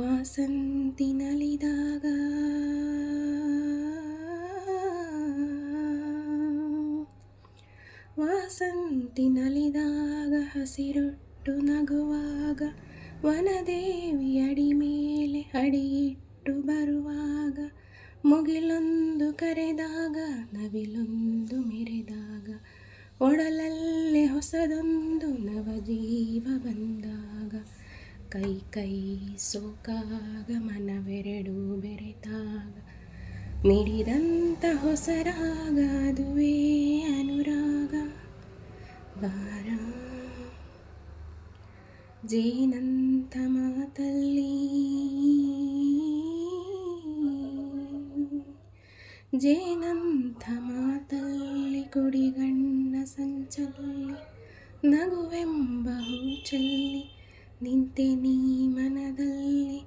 ವಾಸಂತಿ ನಲಿದಾಗ ವಾಸಂತಿ ನಲಿದಾಗ ಹಸಿರೊಟ್ಟು ನಗುವಾಗ ವನದೇವಿ ಅಡಿ ಮೇಲೆ ಅಡಿಯಿಟ್ಟು ಬರುವಾಗ ಮುಗಿಲೊಂದು ಕರೆದಾಗ ನವಿಲೊಂದು ಮೆರೆದಾಗ ಒಡಲಲ್ಲೇ ಹೊಸದೊಂದು ನವಜೀವ ಬಂದಾಗ ಕೈ ಕೈ ಸೋಕಾಗ ಮನವೆರಡು ಬೆರೆತಾಗ, ಮಿಡಿದಂತ ಹೊಸರಾಗ ಅದುವೇ ಅನುರಾಗ. ಬಾರ. ಜೇನಂತ ಮಾತಲ್ಲಿ ಜೇನಂತ ಮಾತಲ್ಲಿ ಕುಡಿಗಣ್ಣ ಸಂಚಲ್ಲಿ, ನಗುವೆಂಬ ಹೂಚಲ್ಲಿ ನಿಂತೆ ನೀ ಮನದಲ್ಲಿ,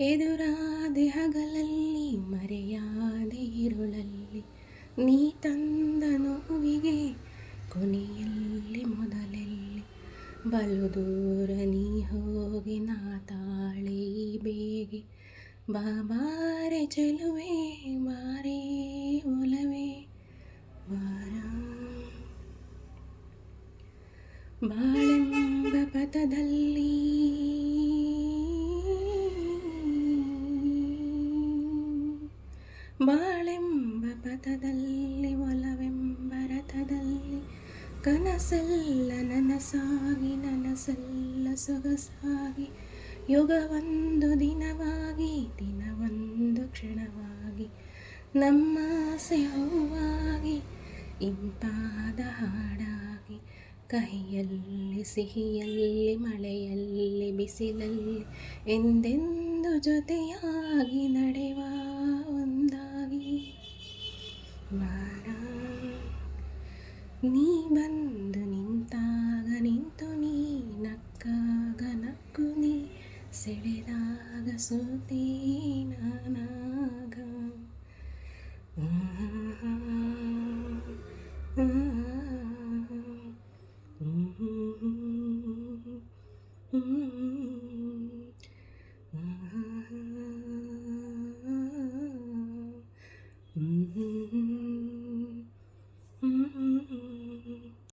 ಎದುರಾದೆ ಹಗಲಲ್ಲಿ, ಮರೆಯಾದೆ ಇರುಳಲ್ಲಿ ನೀ ತಂದ ನೋವಿಗೆ ಕೊನೆಯಲ್ಲಿ ಮೊದಲಲ್ಲಿ. ಬಲು ದೂರ ನೀ ಹೋಗಿ ನಾ ತಾಳೆ ಬೇಗೆ. ಬಾಬಾರೆ ಚೆಲುವೆ ಮಾರೇ ಒಲವೆ, ಬಾರ. ಬಾಳೆಂಬ ಪಥದಲ್ಲಿ ಬಾಳೆಂಬ ಪಥದಲ್ಲಿ, ಒಲವೆಂಬ ರಥದಲ್ಲಿ, ಕನಸಲ್ಲ ನನಸಾಗಿ, ನನಸಲ್ಲ ಸೊಗಸಾಗಿ, ಯುಗವೊಂದು ದಿನವಾಗಿ, ದಿನವೊಂದು ಕ್ಷಣವಾಗಿ, ನಮ್ಮ ಹೂವಾಗಿ, ಇಂಪಾದ ಹಾಡಾಗಿ, ಕಹಿಯಲ್ಲಿ, ಸಿಹಿಯಲ್ಲಿ, ಮಳೆಯಲ್ಲಿ, ಬಿಸಿಲಲ್ಲಿ, ಎಂದೆಂದು ಜೊತೆಯಾಗಿ ನಡೆವ ಬಂದು ನಿಂತಾಗ ನಿಂತು ನೀ ನಕ್ಕಾಗ ನಕ್ಕು ನೀ ಸೆಳೆದಾಗ ಸೋತೆ ನಾನಾಗ ಆಹಾ,